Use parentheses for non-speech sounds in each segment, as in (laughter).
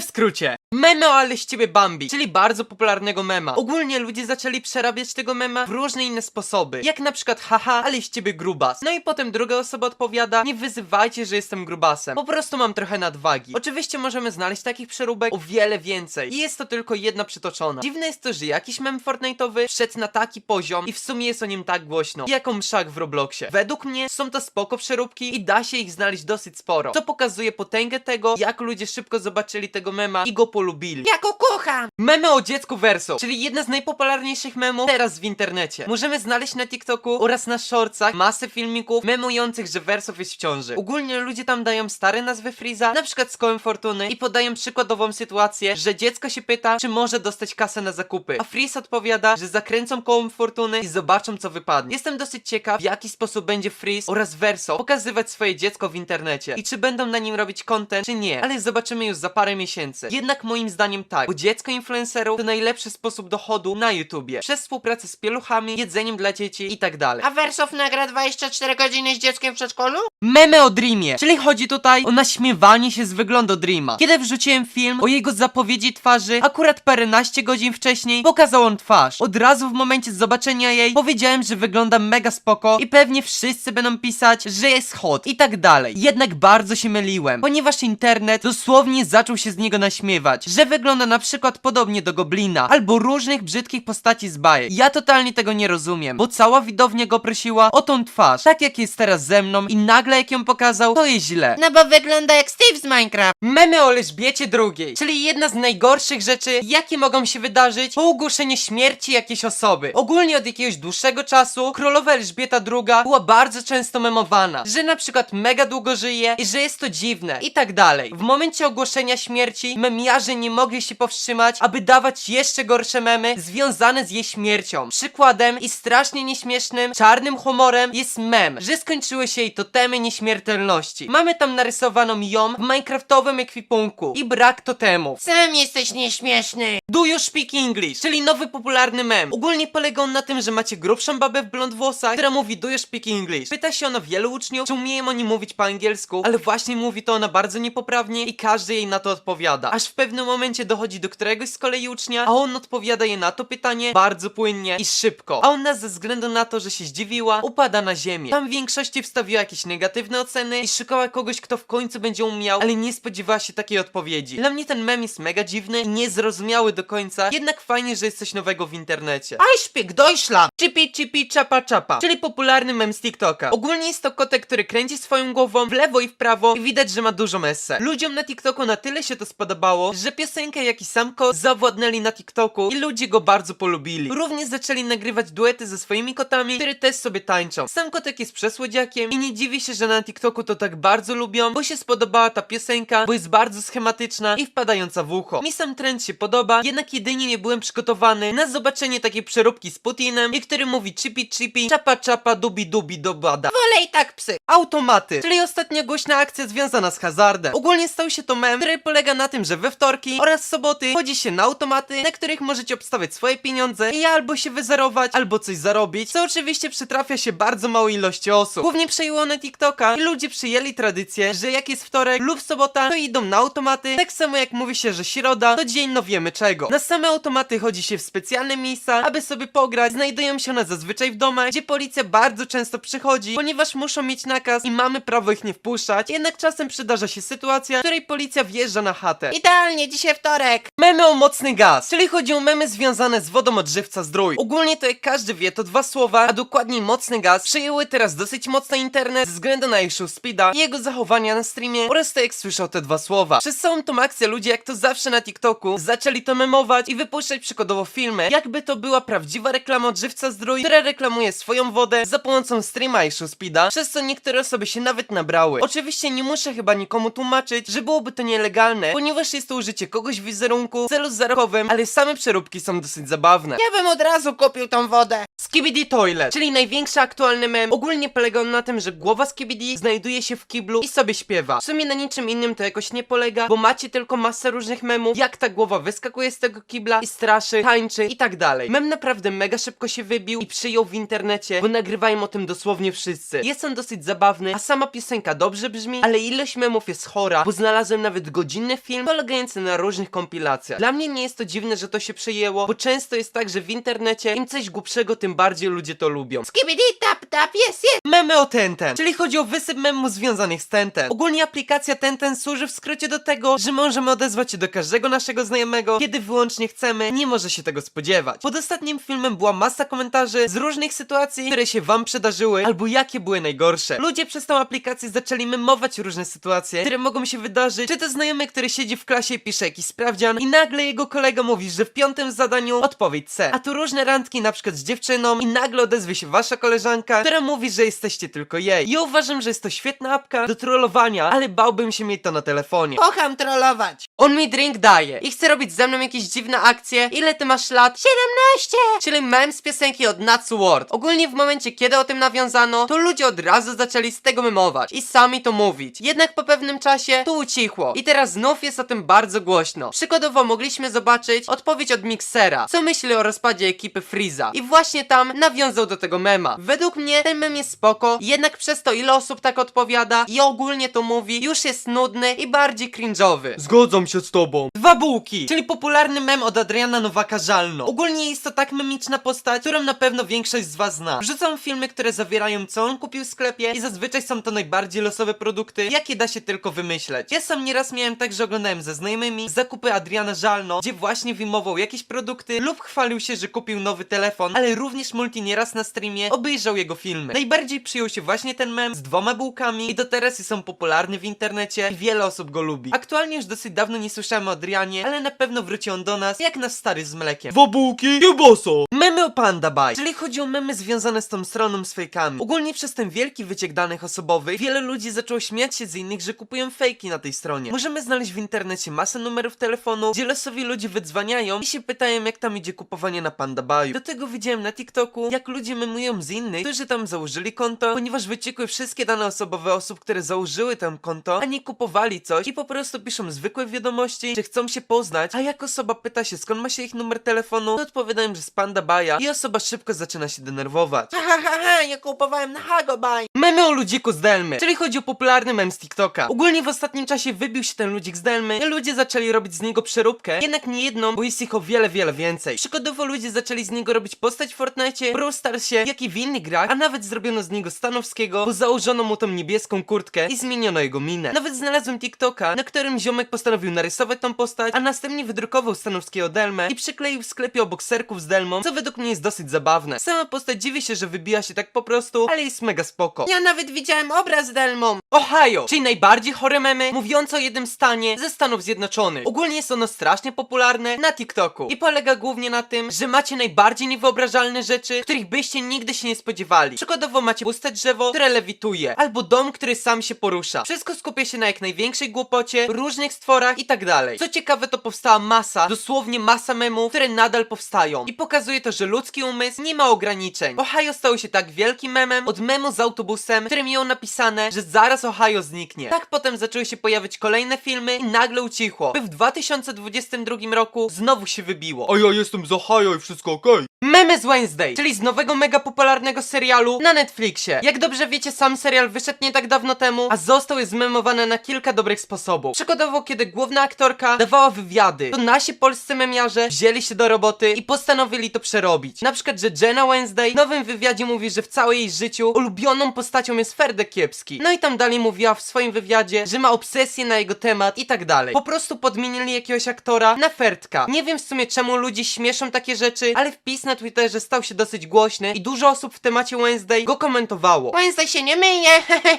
W skrócie, meme o ale z ciebie Bambi, czyli bardzo popularnego mema. Ogólnie ludzie zaczęli przerabiać tego mema w różne inne sposoby, jak na przykład haha, ale z ciebie grubas. No i potem druga osoba odpowiada, nie wyzywajcie, że jestem grubasem, po prostu mam trochę nadwagi. Oczywiście możemy znaleźć takich przeróbek o wiele więcej i jest to tylko jedna przytoczona. Dziwne jest to, że jakiś mem Fortnite'owy wszedł na taki poziom i w sumie jest o nim tak głośno, jak o mszach w Robloxie. Według mnie są to spoko przeróbki i da się ich znaleźć dosyć sporo. To pokazuje potęgę tego, jak ludzie szybko zobaczyli tego mema i go polubili. Ja go kocham! Memy o dziecku Verso, czyli jedna z najpopularniejszych memów teraz w internecie. Możemy znaleźć na TikToku oraz na shortsach masę filmików memujących, że Verso jest w ciąży. Ogólnie ludzie tam dają stare nazwy Freeza, na przykład z kołem fortuny i podają przykładową sytuację, że dziecko się pyta, czy może dostać kasę na zakupy, a Freeze odpowiada, że zakręcą kołem fortuny i zobaczą co wypadnie. Jestem dosyć ciekaw, w jaki sposób będzie Freeze oraz Verso pokazywać swoje dziecko w internecie i czy będą na nim robić content, czy nie, ale zobaczymy już za parę miesięcy. Jednak moim zdaniem tak, bo dziecko influencerów to najlepszy sposób dochodu na YouTubie, przez współpracę z pieluchami, jedzeniem dla dzieci i tak dalej. A Wersow nagra 24 godziny z dzieckiem w przedszkolu? Meme o Dreamie, czyli chodzi tutaj o naśmiewanie się z wyglądu Dreama. Kiedy wrzuciłem film o jego zapowiedzi twarzy, akurat paręnaście godzin wcześniej pokazał on twarz. Od razu w momencie zobaczenia jej powiedziałem, że wygląda mega spoko i pewnie wszyscy będą pisać, że jest hot i tak dalej. Jednak bardzo się myliłem, ponieważ internet dosłownie zaczął się z niego naśmiewać, że wygląda na przykład podobnie do Goblina albo różnych brzydkich postaci z bajek. Ja totalnie tego nie rozumiem, bo cała widownia go prosiła o tą twarz, tak jak jest teraz ze mną i nagle jak ją pokazał, to jest źle. No bo wygląda jak Steve z Minecraft. Memy o Elżbiecie II, czyli jedna z najgorszych rzeczy, jakie mogą się wydarzyć po ogłoszeniu śmierci jakiejś osoby. Ogólnie od jakiegoś dłuższego czasu królowa Elżbieta II była bardzo często memowana, że na przykład mega długo żyje i że jest to dziwne i tak dalej. W momencie ogłoszenia śmierci memiarze nie mogli się powstrzymać, aby dawać jeszcze gorsze memy związane z jej śmiercią. Przykładem i strasznie nieśmiesznym, czarnym humorem jest mem, że skończyły się jej totemy nieśmiertelności. Mamy tam narysowaną ją w minecraftowym ekwipunku i brak totemów. Sam jesteś nieśmieszny. Do you speak English? Czyli nowy popularny mem. Ogólnie polega on na tym, że macie grubszą babę w blond włosach, która mówi do you speak English? Pyta się ona wielu uczniów, czy umieją oni mówić po angielsku, ale właśnie mówi to ona bardzo niepoprawnie i każdy jej na to odpowiada. Aż w pewnym momencie dochodzi do któregoś z kolei ucznia, a on odpowiada jej na to pytanie bardzo płynnie i szybko. A ona ze względu na to, że się zdziwiła, upada na ziemię. Tam w większości wstawiła jakieś negatywne oceny i szukała kogoś, kto w końcu będzie umiał, ale nie spodziewała się takiej odpowiedzi. Dla mnie ten mem jest mega dziwny i niezrozumiały do końca, jednak fajnie, że jest coś nowego w internecie. Aj szpieg, dojszla. Chippy chippy chapa chapa, czyli popularny mem z TikToka. Ogólnie jest to kotek, który kręci swoją głową w lewo i w prawo i widać, że ma dużo messe. Ludziom na TikToku na tyle się to spodobało, że piosenkę jak i sam kot zawładnęli na TikToku i ludzie go bardzo polubili. Również zaczęli nagrywać duety ze swoimi kotami, które też sobie tańczą. Sam kotek jest przesłodziakiem i nie dziwi się, że na TikToku to tak bardzo lubią, bo się spodobała ta piosenka, bo jest bardzo schematyczna i wpadająca w ucho. Mi sam trend się podoba, jednak jedynie nie byłem przygotowany na zobaczenie takiej przeróbki z Putinem i który mówi chippy chippy, czapa czapa, dubi dubi dobada. Wolę i tak psy. Automaty, czyli ostatnia głośna akcja związana z hazardem. Ogólnie stał się to mem, który polega na tym, że we wtorki oraz soboty chodzi się na automaty, na których możecie obstawiać swoje pieniądze i albo się wyzerować, albo coś zarobić, co oczywiście przytrafia się bardzo małej ilości osób. Głównie przejęło na TikToka i ludzie przyjęli tradycję, że jak jest wtorek lub sobota, to idą na automaty, tak samo jak mówi się, że środa to dzień no wiemy czego. Na same automaty chodzi się w specjalne miejsca, aby sobie pograć, znajdują się one zazwyczaj w domach, gdzie policja bardzo często przychodzi, ponieważ muszą mieć nakaz i mamy prawo ich nie wpuszczać, jednak czasem przydarza się sytuacja, w której policja wjeżdża na chatę. Idealnie, dzisiaj wtorek. Memy o mocny gaz, czyli chodzi o memy związane z wodą od żywca zdrój. Ogólnie to jak każdy wie, to dwa słowa, a dokładniej mocny gaz, przejęły teraz dosyć mocno internet ze względu na show speeda i jego zachowania na streamie oraz to jak słyszał te dwa słowa. Przez całą tą akcję ludzie jak to zawsze na TikToku zaczęli to memować i wypuszczać przykładowo filmy, jakby to była prawdziwa reklama od żywca zdrój, która reklamuje swoją wodę za pomocą streama i show speeda, przez co niektóre osoby się nawet nabrały. Oczywiście nie muszę chyba nikomu tłumaczyć, że byłoby to nielegalne, ponieważ jest to użycie kogoś wizerunku w celu zarobkowym, ale same przeróbki są dosyć zabawne. Ja bym od razu kupił tą wodę. Skibidi Toilet, czyli największy aktualny mem, ogólnie polega on na tym, że głowa Skibidi znajduje się w kiblu i sobie śpiewa. W sumie na niczym innym to jakoś nie polega, bo macie tylko masę różnych memów, jak ta głowa wyskakuje z tego kibla i straszy, tańczy i tak dalej. Mem naprawdę mega szybko się wybił i przyjął w internecie, bo nagrywają o tym dosłownie wszyscy. Jest on dosyć zabawny, a sama piosenka dobrze brzmi, ale ilość memów jest chora, bo znalazłem nawet godzinny film polegający na różnych kompilacjach. Dla mnie nie jest to dziwne, że to się przyjęło, bo często jest tak, że w internecie im coś głupszego, tym bardziej ludzie to lubią. Skibidi tap tap, jest, jest. Memy o Tenten, czyli chodzi o wysyp memów związanych z Tenten. Ogólnie aplikacja Tenten służy w skrócie do tego, że możemy odezwać się do każdego naszego znajomego, kiedy wyłącznie chcemy, nie może się tego spodziewać. Pod ostatnim filmem była masa komentarzy z różnych sytuacji, które się wam przydarzyły, albo jakie były najgorsze. Ludzie przez tą aplikację zaczęli memować różne sytuacje, które mogą się wydarzyć, czy to znajomy, który siedzi w klasie i pisze jakiś sprawdzian i nagle jego kolega mówi, że w piątym zadaniu odpowiedź C. A tu różne randki, na przykład z dziewczyną i nagle odezwie się wasza koleżanka, która mówi, że jesteście tylko jej. Ja uważam, że jest to świetna apka do trollowania, ale bałbym się mieć to na telefonie. Kocham trollować. On mi drink daje i chce robić ze mną jakieś dziwne akcje. Ile ty masz lat? 17. Czyli mem z piosenki od Natsu World. Ogólnie w momencie, kiedy o tym nawiązano, to ludzie od razu zaczęli z tego memować i sami to mówić. Jednak po pewnym czasie to ucichło i teraz znów jest o tym bardzo głośno. Przykładowo mogliśmy zobaczyć odpowiedź od Mixera, co myśli o rozpadzie ekipy Freeza. I właśnie tam nawiązał do tego mema. Według mnie ten mem jest spoko, jednak przez to ile osób tak odpowiada i ogólnie to mówi, już jest nudny i bardziej cringe'owy. Zgadzam się z tobą. Dwa bułki, czyli popularny mem od Adriana Nowaka Żalno. Ogólnie jest to tak memiczna postać, którą na pewno większość z was zna. Wrzucam filmy, które zawierają co on kupił w sklepie i zazwyczaj są to najbardziej losowe produkty, jakie da się tylko wymyśleć. Ja sam nieraz miałem tak, że oglądałem ze znajomymi zakupy Adriana Żalno, gdzie właśnie wyjmował jakieś produkty lub chwalił się, że kupił nowy telefon, ale również Multi nieraz na streamie obejrzał jego filmy. Najbardziej przyjął się właśnie ten mem z dwoma bułkami i do teraz są popularny w internecie i wiele osób go lubi. Aktualnie już dosyć dawno nie słyszałem o Adrianie, ale na pewno wróci on do nas jak nasz stary z mlekiem. Dwa bułki, kiełbasa! Memy o Panda Buy, czyli chodzi o memy związane z tą stroną z fejkami. Ogólnie przez ten wielki wyciek danych osobowych wiele ludzi zaczęło śmiać się z innych, że kupują fejki na tej stronie. Możemy znaleźć w internecie masę numerów telefonu, gdzie losowi ludzie wydzwaniają i się pytają jak tam idzie kupowanie na Panda Buy. Do tego widziałem na TikToku, jak ludzie memują z innych, którzy tam założyli konto, ponieważ wyciekły wszystkie dane osobowe osób, które założyły tam konto, a nie kupowali coś i po prostu piszą zwykłe wiadomości, że chcą się poznać, a jak osoba pyta się skąd ma się ich numer telefonu, to odpowiadają, że z Panda Buy'a i osoba szybko zaczyna się denerwować. Ha, ha, ha, ha, ja kupowałem na Hagobaj. Memy o ludziku z Delmy, czyli chodzi o popularny mem z TikToka. Ogólnie w ostatnim czasie wybił się ten ludzik z Delmy i ludzie zaczęli robić z niego przeróbkę, jednak nie jedną, bo jest ich o wiele, wiele więcej. Przykładowo ludzie zaczęli z niego robić postać w Fortnite, Brawl Starsie, jak i w innych grach, a nawet zrobiono z niego Stanowskiego, bo założono mu tą niebieską kurtkę i zmieniono jego minę. Nawet znalazłem TikToka, na którym ziomek postanowił narysować tą postać, a następnie wydrukował Stanowskiego Delmę i przykleił w sklepie obok serków z Delmą, co według mnie jest dosyć zabawne. Sama postać dziwi się, że wybija się tak po prostu, ale jest mega spoko. Ja nawet widziałem obraz z Delmą. Ohio, czyli najbardziej chore memy mówiące o jednym stanie ze Stanów Zjednoczonych. Ogólnie jest ono strasznie popularne na TikToku i polega głównie na tym, że macie najbardziej niewyobrażalne rzeczy, których byście nigdy się nie spodziewali. Przykładowo macie puste drzewo, które lewituje, albo dom, który sam się porusza. Wszystko skupia się na jak największej głupocie, różnych stworach i tak dalej. Co ciekawe, to powstała masa, dosłownie masa memów, które nadal powstają i pokazuje to, że ludzki umysł nie ma ograniczeń. Ohio stało się tak wielkim memem od memu z autobusem, który miał napisane, że zaraz Ohio zniknie. Tak potem zaczęły się pojawiać kolejne filmy i nagle ucichło. By w 2022 roku znowu się wybiło. A ja jestem z Ohio i wszystko okej. Memy z Wednesday, czyli z nowego mega popularnego serialu na Netflixie. Jak dobrze wiecie, sam serial wyszedł nie tak dawno temu, a został jest zmemowany na kilka dobrych sposobów. Przykładowo, kiedy główna aktorka dawała wywiady, to nasi polscy memiarze wzięli się do roboty i postanowili to przerobić. Na przykład, że Jenna Wednesday w nowym wywiadzie mówi, że w całej jej życiu ulubioną postacią jest Ferdek Kiepski. No i tam dalej mówiła w swoim wywiadzie, że ma obsesję na jego temat i tak dalej. Po prostu podmienili jakiegoś aktora na Ferdka. Nie wiem w sumie czemu ludzi śmieszą takie rzeczy, ale wpis na Twitterze stał się dosyć głośny i dużo osób w temacie Wednesday go komentowało. Wednesday się nie myje.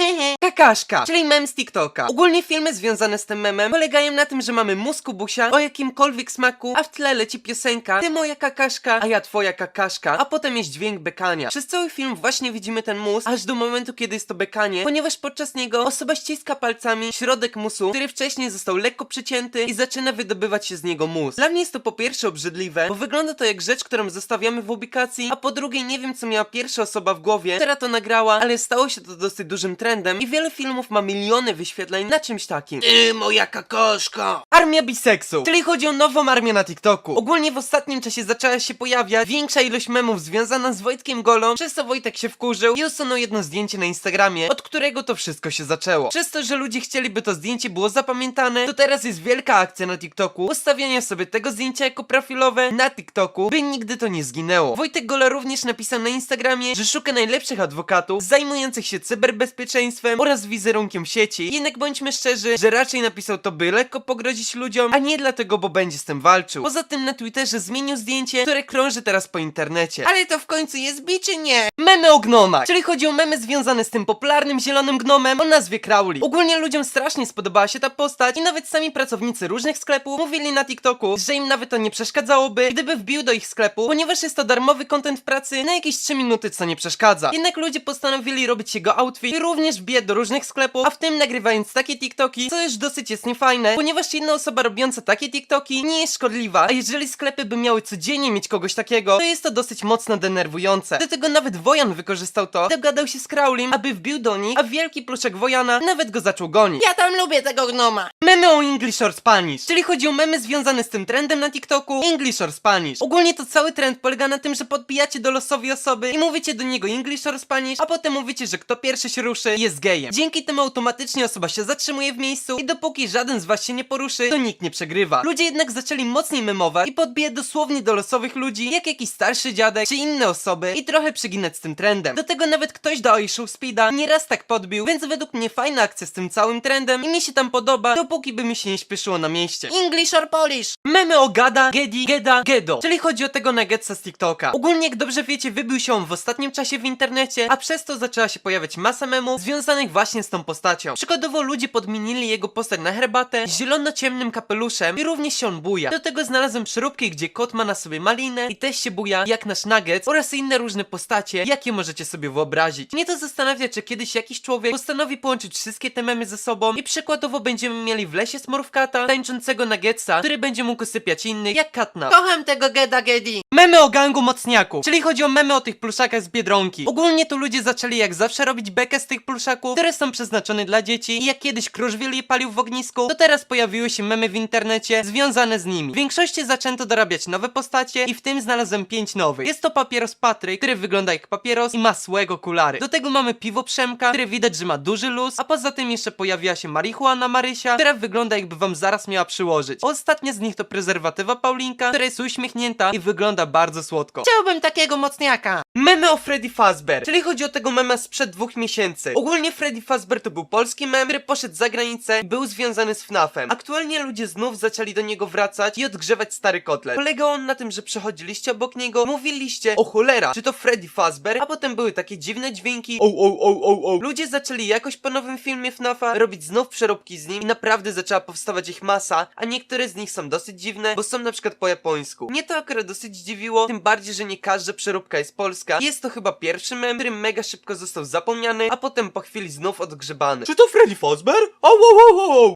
(laughs) Kakaszka, czyli mem z TikToka. Ogólnie filmy związane z tym memem polegają na tym, że mamy mózg kubusia o jakimkolwiek smaku, a w tle leci piosenka Ty moja kakaszka, a ja twoja kakaszka, a potem jest dźwięk bekania. Przez cały film właśnie widzimy ten mózg, aż do momentu, kiedy jest to bekanie, ponieważ podczas niego osoba ściska palcami środek musu, który wcześniej został lekko przycięty i zaczyna wydobywać się z niego mózg. Dla mnie jest to po pierwsze obrzydliwe, bo wygląda to jak rzecz, którą zostawiamy w ubikacji a po drugie nie wiem co miała pierwsza osoba w głowie, która to nagrała, ale stało się to dosyć dużym trendem i wiele filmów ma miliony wyświetleń na czymś takim. Ty, moja kakoszko. Armia biseksu, czyli chodzi o nową armię na TikToku. Ogólnie w ostatnim czasie zaczęła się pojawiać większa ilość memów związana z Wojtkiem Golą, przez co Wojtek się wkurzył i usunął jedno zdjęcie na Instagramie, od którego to wszystko się zaczęło. Przez to, że ludzie chcieli, by to zdjęcie było zapamiętane, to teraz jest wielka akcja na TikToku ustawiania sobie tego zdjęcia jako profilowe na TikToku, by nigdy to nie zginęło. Wojtek Gola również napisał na Instagramie, że szuka najlepszych adwokatów zajmujących się cyberbezpieczeństwem oraz wizerunkiem sieci. Jednak bądźmy szczerzy, że raczej napisał to by lekko pogrozić ludziom, a nie dlatego, bo będzie z tym walczył. Poza tym na Twitterze zmienił zdjęcie, które krąży teraz po internecie. Ale to w końcu jest bi czy nie? Memy o gnomach, czyli chodzi o memy związane z tym popularnym zielonym gnomem o nazwie Crowley. Ogólnie ludziom strasznie spodobała się ta postać i nawet sami pracownicy różnych sklepów mówili na TikToku, że im nawet to nie przeszkadzałoby, gdyby wbił do ich sklepu, ponieważ jest to darmowy content w pracy na jakieś 3 minuty, co nie przeszkadza. Jednak ludzie postanowili robić jego outfit i również wbijać do różnych sklepów, a w tym nagrywając takie TikToki, co już dosyć jest niefajne, ponieważ jedna osoba robiąca takie TikToki nie jest szkodliwa, a jeżeli sklepy by miały codziennie mieć kogoś takiego, to jest to dosyć mocno denerwujące. Do tego nawet Wojan wykorzystał to, dogadał się z Crowlim, aby wbił do nich, a wielki pluszek Wojana nawet go zaczął gonić. Ja tam lubię tego gnoma. Memy o English or Spanish, czyli chodzi o memy związane z tym trendem na TikToku English or Spanish. Ogólnie to cały trend polega na tym, że podbijacie do losowej osoby i mówicie do niego English or Spanish, a potem mówicie, że kto pierwszy się ruszy jest gejem. Dzięki temu automatycznie osoba się zatrzymuje w miejscu i dopóki żaden z was się nie poruszy, to nikt nie przegrywa. Ludzie jednak zaczęli mocniej memować i podbijać dosłownie do losowych ludzi, jak jakiś starszy dziadek czy inne osoby i trochę przyginać z tym trendem. Do tego nawet ktoś do Show Speeda nieraz tak podbił, więc według mnie fajna akcja z tym całym trendem i mi się tam podoba, dopóki by mi się nie śpieszyło na mieście. English or Polish. Memy o Gada, Gedi, Geda, Gedo, czyli chodzi o tego nuggetsa z TikToka. Ogólnie, jak dobrze wiecie, wybił się w ostatnim czasie w internecie, a przez to zaczęła się pojawiać masa memów związanych właśnie z tą postacią. Przykładowo ludzie podmienili jego postać na herbatę zielono-ciemnym kapeluszem i również się on buja. Do tego znalazłem przeróbki, gdzie kot ma na sobie malinę i też się buja jak nasz nuggets oraz inne różne postacie, jakie możecie sobie wyobrazić. Mnie to zastanawia, czy kiedyś jakiś człowiek postanowi połączyć wszystkie te memy ze sobą i przykładowo będziemy mieli w lesie smurfkata, tańczącego nuggetsa, który będzie mógł sypiać innych, jak katna. Kocham tego Geda Gedi. Memy o gangu mocniaków, czyli chodzi o memy o tych pluszakach z Biedronki. Ogólnie to ludzie zaczęli jak zawsze robić bekę z tych pluszaków, które są przeznaczone dla dzieci i jak kiedyś Kruszwil je palił w ognisku, to teraz pojawiły się memy w internecie związane z nimi. W większości zaczęto dorabiać nowe postacie i w tym znalazłem pięć nowych. Jest to papieros Patryk, który wygląda jak papieros i ma słego okulary. Do tego mamy piwo Przemka, które widać, że ma duży luz, a poza tym jeszcze pojawiła się marihuana Marysia, która wygląda jakby wam zaraz miała przyłożyć. Ostatnia z nich to prezerwatywa Paulinka, która jest uśmiechnięta i wygląda bardzo słodko. Chciałbym takiego mocniaka. Memy o Freddy Fazbear, czyli chodzi o tego mema sprzed dwóch miesięcy. Ogólnie Freddy Fazbear to był polski mem, który poszedł za granicę i był związany z FNAF-em. Aktualnie ludzie znów zaczęli do niego wracać i odgrzewać stary kotlet. Polegał on na tym, że przechodziliście obok niego, mówiliście o cholera, czy to Freddy Fazbear, a potem były takie dziwne dźwięki. O, o, o, o, o. Ludzie zaczęli jakoś po nowym filmie FNAFa robić znów przeróbki z nim i naprawdę zaczęła powstawać ich masa, a niektóre z nich są dosyć dziwne, bo są na przykład po japońsku. Mnie to akurat dosyć dziwiło, tym bardziej, że nie każda przeróbka jest polska. Jest to chyba pierwszy mem, który mega szybko został zapomniany, a potem po chwili znów odgrzebany. Czy to Freddy Fazbear? O, o, o, o.